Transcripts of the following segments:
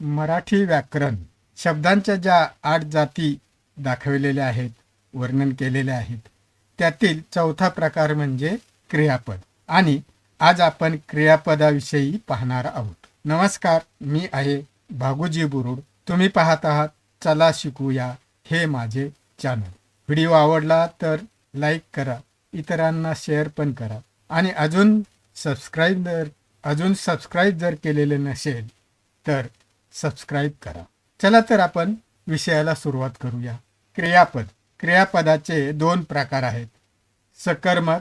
मराठी व्याकरण शब्दांच्या ज्या आठ जाती दाखविलेल्या आहेत वर्णन केलेले आहेत त्यातील चौथा प्रकार म्हणजे क्रियापद. आणि आज आपण क्रियापदाविषयी पाहणार आहोत. नमस्कार मी आहे भागुजी बुरुड. तुम्ही पाहत आहात चला शिकूया हे माझे चॅनल व्हिडिओ आवडला तर लाईक करा इतरांना शेअर पण करा. आणि अजून सबस्क्राईब जर अजून सबस्क्राईब जर केलेले नसेल तर सबस्क्राईब करा. चला तर आपण विषयाला सुरुवात करूया. क्रियापद. क्रियापदाचे दोन प्रकार आहेत. सकर्मक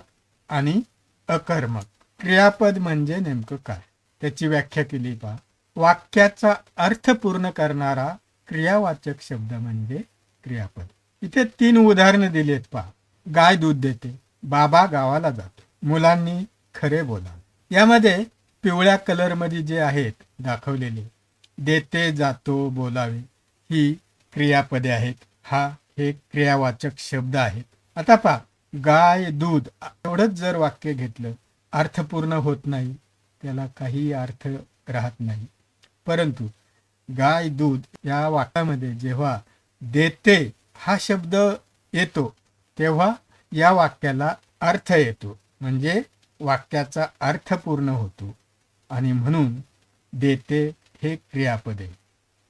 आणि अकर्मक. क्रियापद म्हणजे नेमकं काय? त्याची व्याख्या केली पहा. वाक्याचा अर्थ पूर्ण करणारा क्रियावाचक शब्द म्हणजे क्रियापद. इथे तीन उदाहरणं दिली आहेत पहा. गाय दूध देते. बाबा गावाला जातो. मुलांनी खरे बोला यामध्ये पिवळ्या कलरमध्ये जे आहेत दाखवलेले देते जातो बोलावे. ही क्रियापदे आहेत. हा हे क्रियावाचक शब्द आहेत. आता पहा गाय दूध एवढंच जर वाक्य घेतलं अर्थपूर्ण होत नाही त्याला काही अर्थ राहत नाही. परंतु गाय दूध या वाक्यामध्ये जेव्हा देते हा शब्द येतो तेव्हा या वाक्याला अर्थ येतो. म्हणजे वाक्याचा अर्थ पूर्ण होतो. आणि म्हणून देते हे क्रियापद. आहे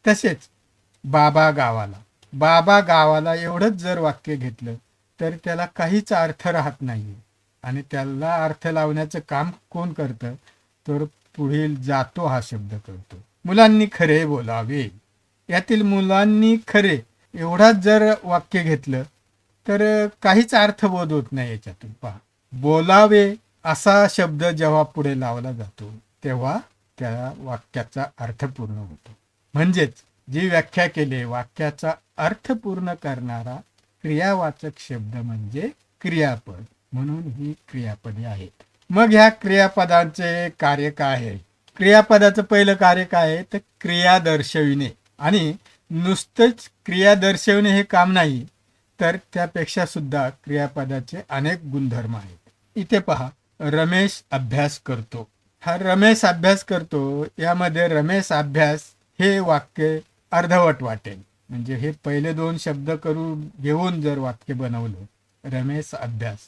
तसेच बाबा गावाला. बाबा गावाला एवढंच जर वाक्य घेतलं तर त्याला काहीच अर्थ राहत नाही आणि त्याला अर्थ लावण्याचं काम कोण करतं? तर पुढील जातो हा शब्द करतो मुलांनी खरे बोलावे. यातील मुलांनी खरे एवढाच जर वाक्य घेतलं तर काहीच अर्थबोध होत नाही याच्यातून. पहा बोलावे असा शब्द जेव्हा पुढे लावला जातो तेव्हा त्या वाक्याचा अर्थ पूर्ण होतो. म्हणजेच जी व्याख्या केली वाक्याचा अर्थ पूर्ण करणारा क्रियावाचक शब्द म्हणजे क्रियापद. म्हणून ही क्रियापदे आहेत. मग ह्या क्रियापदांचे कार्य काय आहे? क्रियापदाचं पहिलं कार्य काय आहे? तर क्रिया दर्शविणे. आणि नुसतंच क्रिया दर्शविणे हे काम नाही तर त्यापेक्षा सुद्धा क्रियापदाचे अनेक गुणधर्म आहेत. इथे पहा रमेश अभ्यास करतो. हा रमेश अभ्यास करतो यामध्ये रमेश अभ्यास हे वाक्य अर्धवट वाटेल. म्हणजे हे पहिले दोन शब्द करून घेऊन जर वाक्य बनवलं रमेश अभ्यास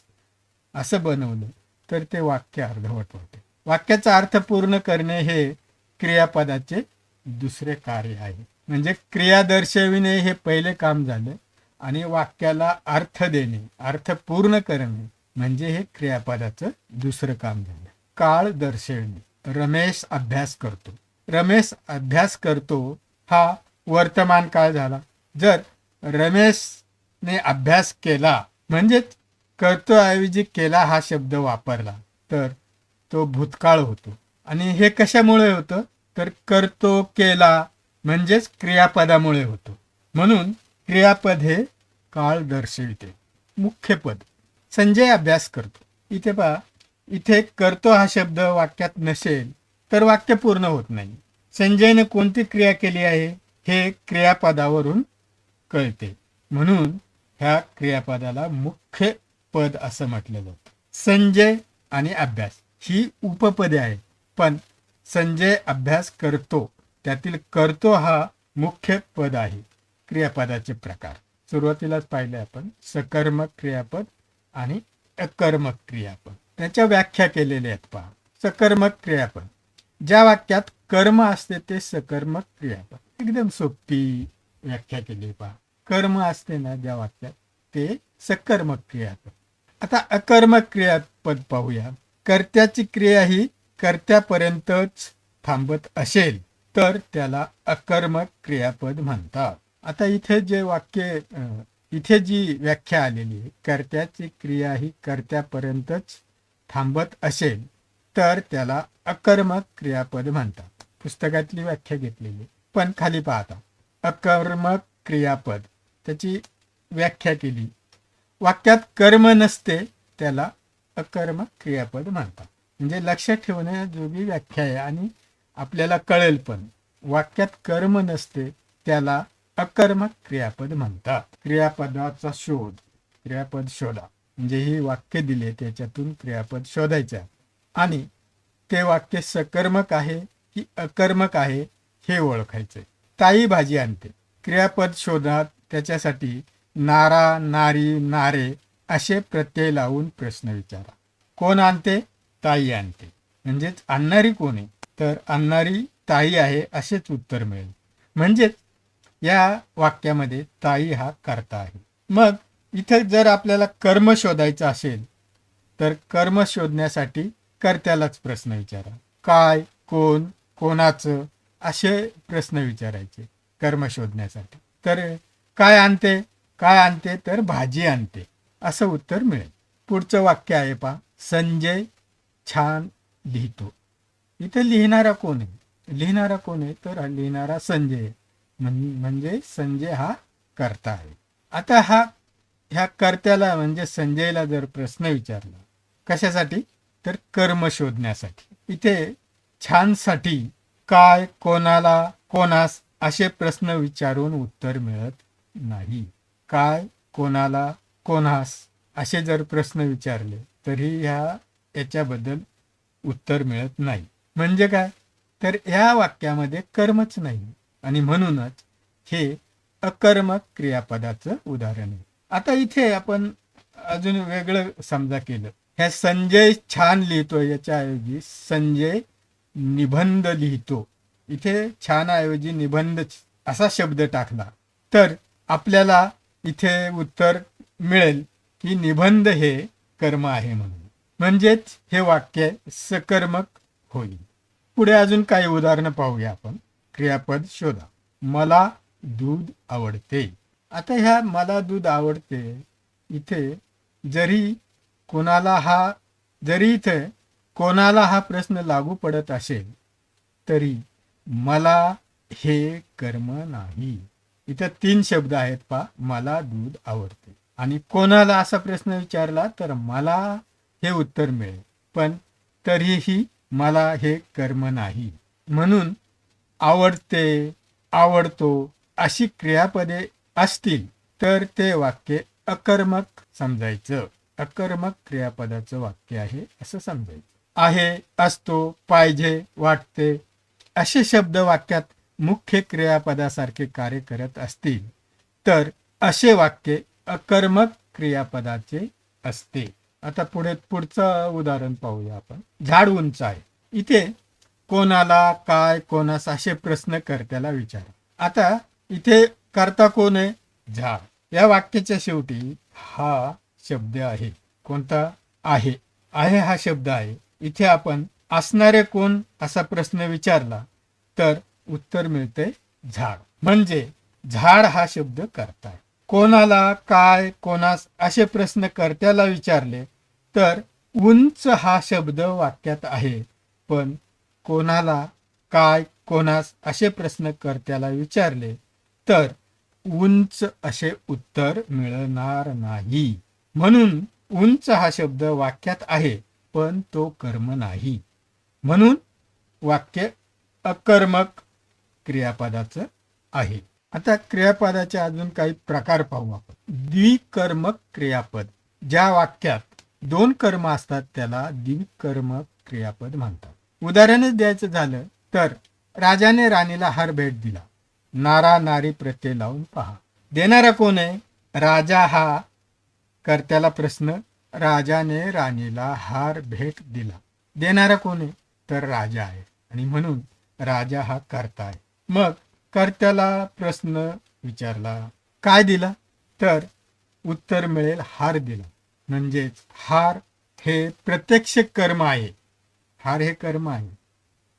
असं बनवलं तर ते वाक्य अर्धवट वाटेल. वाक्याचा अर्थ पूर्ण करणे हे क्रियापदाचे दुसरे कार्य आहे. म्हणजे क्रिया दर्शविणे हे पहिले काम झालं आणि वाक्याला अर्थ देणे अर्थ पूर्ण करणे म्हणजे हे क्रियापदाचं दुसरं काम झालं. काळ दर्शविणे रमेश अभ्यास करतो. रमेश अभ्यास करतो हा वर्तमान काळ झाला. जर रमेशने अभ्यास केला म्हणजेच करतोऐवजी केला हा शब्द वापरला तर तो भूतकाळ होतो. आणि हे कशामुळे होतं? तर करतो केला म्हणजेच क्रियापदामुळे होतो. म्हणून क्रियापद हे काळ दर्शविते. मुख्य पद. संजय अभ्यास करतो. इथे पहा इथे करतो हा शब्द वाक्यात नसेल तर वाक्य पूर्ण होत नाही. संजयने कोणती क्रिया केली आहे हे क्रियापदावरून कळते. म्हणून ह्या क्रियापदाला मुख्य पद असं म्हटलं जातं संजय आणि अभ्यास ही उपपदे आहे पण संजय अभ्यास करतो त्यातील करतो हा मुख्य पद आहे क्रियापदाचे प्रकार. सुरुवातीलाच पाहिले आपण सकर्मक क्रियापद आणि अकर्मक क्रियापद. त्याच्या व्याख्या केलेल्या आहेत पहा. सकर्मक क्रियापद ज्या वाक्यात कर्म असते ते सकर्मक क्रियापद एकदम सोपी व्याख्या केली पहा. कर्म असते ना ज्या वाक्यात ते सकर्मक क्रियापद आता अकर्मक क्रियापद पाहूया. कर्त्याची क्रिया ही कर्त्यापर्यंतच थांबत असेल तर त्याला अकर्मक क्रियापद म्हणतात. आता इथे जे वाक्य इथे जी व्याख्या आलेली आहे कर्त्याची क्रिया ही कर्त्यापर्यंतच थांबत असेल तर त्याला अकर्मक क्रियापद म्हणतात. पुस्तकातली व्याख्या घेतलेली. पण खाली पाहता. अकर्मक क्रियापद. त्याची व्याख्या केली. वाक्यात कर्म नसते त्याला अकर्मक क्रियापद म्हणतात. म्हणजे लक्ष ठेवण्याजोगी व्याख्या आहे आणि आपल्याला कळेल पण. वाक्यात कर्म नसते त्याला अकर्मक क्रियापद म्हणतात. क्रियापदाचा शोध. क्रियापद शोधा. म्हणजे ही वाक्य दिले त्याच्यातून क्रियापद शोधायच्या आणि ते वाक्य सकर्मक आहे की अकर्मक आहे हे ओळखायचंय. ताई भाजी आणते. क्रियापद शोधात त्याच्यासाठी नारा नारी नारे असे प्रत्यय लावून प्रश्न विचारा. कोण आणते? ताई आणते. म्हणजेच आणणारी कोण आहे? तर आणणारी ताई आहे असेच उत्तर मिळेल. म्हणजेच या वाक्यामध्ये ताई हा कर्ता आहे. मग इथे जर आपल्याला कर्म शोधायचं असेल तर कर्म शोधण्यासाठी कर्त्यालाच प्रश्न विचारा. काय कोण कोणाचं असे प्रश्न विचारायचे कर्म शोधण्यासाठी. तर काय आणते? काय आणते? तर भाजी आणते. असं उत्तर मिळेल. पुढचं वाक्य आहे पा संजय छान लिहितो. इथे लिहिणारा कोण आहे? लिहिणारा कोण आहे? तर हा लिहिणारा संजय म्हणजे संजय हा कर्ता आहे. आता हा ह्या कर्त्याला म्हणजे संजयला जर प्रश्न विचारला कशासाठी? तर कर्म शोधण्यासाठी. इथे छानसाठी काय कोणाला कोणास असे प्रश्न विचारून उत्तर मिळत नाही. काय कोणाला कोणास असे जर प्रश्न विचारले तरी ह्या याच्याबद्दल उत्तर मिळत नाही. म्हणजे काय? तर ह्या वाक्यामध्ये कर्मच नाही. आणि म्हणूनच हे अकर्मक क्रियापदाचं उदाहरण आहे. आता इथे आपण अजून वेगळं समजा केलं. ह्या संजय छान लिहितो याच्याऐवजी संजय निबंध लिहितो. इथे छानऐवजी निबंध असा शब्द टाकला. तर आपल्याला इथे उत्तर मिळेल की निबंध हे कर्म आहे म्हणून. म्हणजेच हे वाक्य सकर्मक होईल. पुढे अजून काही उदाहरणं पाहूया आपण. क्रियापद शोधा. मला दूध आवडते. आता ह्या मला दूध आवडते. इथे जरी कोणाला हा जरी इथे कोणाला हा प्रश्न लागू पडत असेल तरी मला हे कर्म नाही. इथं तीन शब्द आहेत पा मला दूध आवडते. आणि कोणाला असा प्रश्न विचारला तर मला हे उत्तर मिळेल. पण तरीही मला हे कर्म नाही. म्हणून आवडते आवडतो अशी क्रियापदे असतील तर ते वाक्य अकर्मक समजायचं. अकर्मक क्रियापदाचं वाक्य आहे असं समजायचं. आहे असतो पाहिजे वाटते असे शब्द वाक्यात मुख्य क्रियापदासारखे कार्य करत असतील तर असे वाक्य अकर्मक क्रियापदाचे असते. आता पुढे पुढचं उदाहरण पाहूया आपण. झाड उंच आहे. इथे कोणाला काय कोणास असे प्रश्न कर्त्याला विचारा. आता इथे करता कोण आहे? झाड या वाक्याच्या शेवटी हा शब्द आहे. कोणता? आहे. आहे हा शब्द आहे. इथे आपण असणारे कोण असा प्रश्न विचारला तर उत्तर मिळते झाड. म्हणजे झाड हा शब्द करताय. कोणाला काय कोणास असे प्रश्न कर्त्याला विचारले तर उंच हा शब्द वाक्यात आहे. पण कोणाला काय कोणास असे प्रश्न कर्त्याला विचारले तर उंच असे उत्तर मिळणार नाही. म्हणून उंच हा शब्द वाक्यात आहे पण तो कर्म नाही. म्हणून वाक्य अकर्मक क्रियापदाचं आहे. आता क्रियापदाचे अजून काही प्रकार पाहू आपण. द्विकर्मक क्रियापद. ज्या वाक्यात दोन कर्म असतात त्याला द्विकर्मक क्रियापद म्हणतात. उदाहरणच द्यायचं झालं तर राजाने राणीला हार भेट दिला. नारा नारी प्रत्यय लावून पहा. देणारा कोण आहे? राजा हा. कर्त्याला प्रश्न राजाने राणीला हार भेट दिला. देणारा कोण आहे? तर राजा आहे. आणि म्हणून राजा हा कर्ता आहे. मग कर्त्याला प्रश्न विचारला काय दिला? तर उत्तर मिळेल हार दिला. म्हणजेच हार हे प्रत्यक्ष कर्म आहे. हार हे कर्म आहे.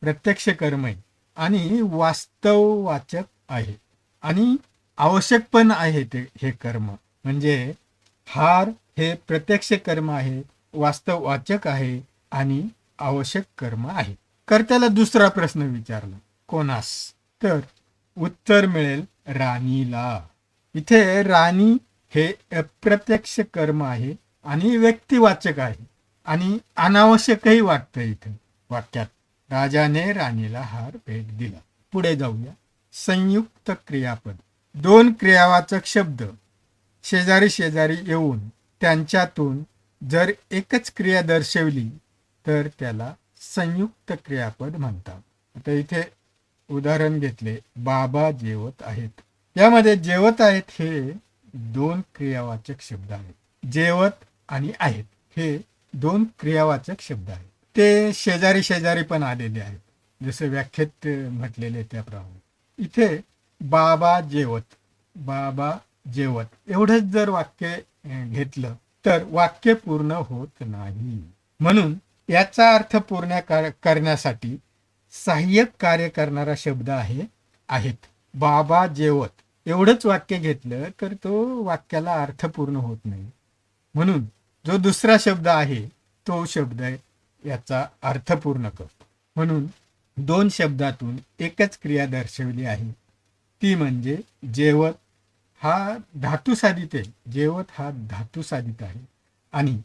प्रत्यक्ष कर्म आहे. आणि वास्तववाचक आहे. आणि आवश्यक पण आहे ते हे कर्म. म्हणजे हार हे प्रत्यक्ष कर्म आहे वास्तववाचक आहे आणि आवश्यक कर्म आहे. कर्त्याला दुसरा प्रश्न विचारला कोणास? तर उत्तर मिळेल राणीला. इथे राणी हे अप्रत्यक्ष कर्म आहे आणि व्यक्तिवाचक आहे आणि अनावश्यकही वाटतं इथे. वाक्यात राजाने राणीला हार भेट दिला. पुढे जाऊया. संयुक्त क्रियापद. दोन क्रियावाचक शब्द शेजारी शेजारी येऊन त्यांच्यातून जर एकच क्रिया दर्शवली तर त्याला संयुक्त क्रियापद म्हणतात. आता इथे उदाहरण घेतले बाबा जेवत आहेत. यामध्ये जेवत आहेत हे दोन क्रियावाचक शब्द आहेत. जेवत आणि आहेत हे दोन क्रियावाचक शब्द आहेत. ते शेजारी शेजारी पण आलेले आहेत. जसं व्याख्येत म्हटलेले त्याप्रमाणे. इथे बाबा जेवत बाबा जेवत. एवढंच जर वाक्य घेतलं तर वाक्य पूर्ण होत नाही. म्हणून याचा अर्थ पूर्ण कर- करण्यासाठी सहाय्यक कार्य करणारा शब्द आहे आहेत. बाबा जेवत. एवढंच वाक्य घेतलं तर तो वाक्याला अर्थ पूर्ण होत नाही. म्हणून जो दुसरा शब्द आहे तो शब्द याचा अर्थ पूर्ण करतो. म्हणून दोन शब्दातून एकच क्रिया दर्शवली आहे. ती म्हणजे जेवत हा धातू साधित आहे. जेवत हा धातू साधित आहे. आणि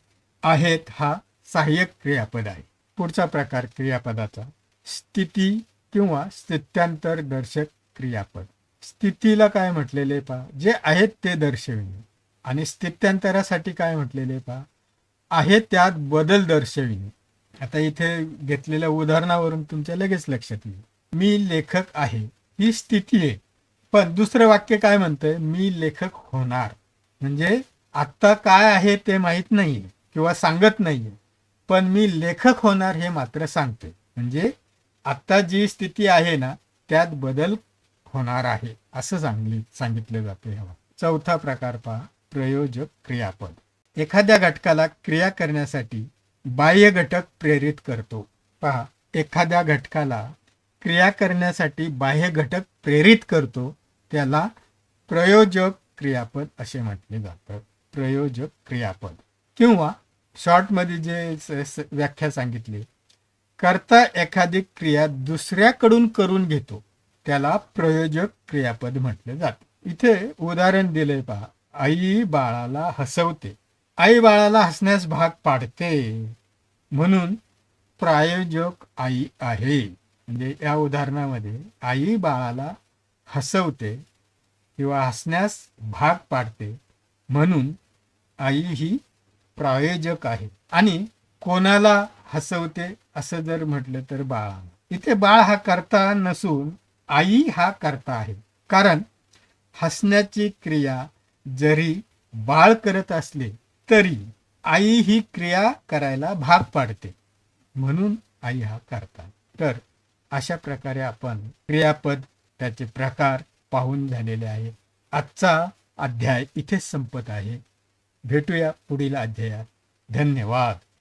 आहेत हा सहाय्यक क्रियापद आहे. पुढचा प्रकार क्रियापदाचा स्थिती किंवा स्थित्यांतर दर्शक क्रियापद. स्थितीला काय म्हटलेले पहा जे आहेत ते दर्शविणे. आणि स्थित्यांतरासाठी काय म्हटलेले पहा आहे त्यात बदल दर्शविणे. आता इथे घेतलेल्या उदाहरणावरून तुमच्या लगेच लक्षात येईल. मी लेखक आहे ही स्थिती आहे. पण दुसरं वाक्य काय म्हणतंय? मी लेखक होणार. म्हणजे आत्ता काय आहे ते माहीत नाहीये किंवा सांगत नाहीये. पण मी लेखक होणार हे मात्र सांगते म्हणजे आत्ता जी स्थिती आहे ना त्यात बदल होणार आहे असं सांगले सांगितलं जातं हवा चौथा प्रकार पहा प्रयोजक क्रियापद. एखाद्या घटकाला क्रिया करण्यासाठी बाह्य घटक प्रेरित करतो. पहा एखाद्या घटकाला क्रिया करण्यासाठी बाह्य घटक प्रेरित करतो त्याला प्रयोजक क्रियापद असे म्हटले जातं प्रयोजक क्रियापद. किंवा शॉर्टमध्ये जे व्याख्या सांगितली करता एखादी क्रिया दुसऱ्याकडून करून घेतो त्याला प्रयोजक क्रियापद म्हटले जाते. इथे उदाहरण दिले पहा. आई बाळाला हसवते. आई बाळाला हसण्यास भाग पाडते. म्हणून प्रायोजक आई आहे. म्हणजे या उदाहरणामध्ये आई बाळाला हसवते किंवा हसण्यास भाग पाडते. म्हणून आई ही प्रायोजक आहे. आणि कोणाला हसवते असं जर म्हटलं तर बाळाला. इथे बाळ हा करता नसून आई हा करता आहे. कारण हसण्याची क्रिया जरी बाळ करत असले तरी आई ही क्रिया करायला भाग पाडते. म्हणून आई हा करतात. तर अशा प्रकारे आपण क्रियापद त्याचे प्रकार पाहून झालेले आहे. आजचा अध्याय इथेच संपत आहे. भेटूया पुढील अध्यायात. धन्यवाद.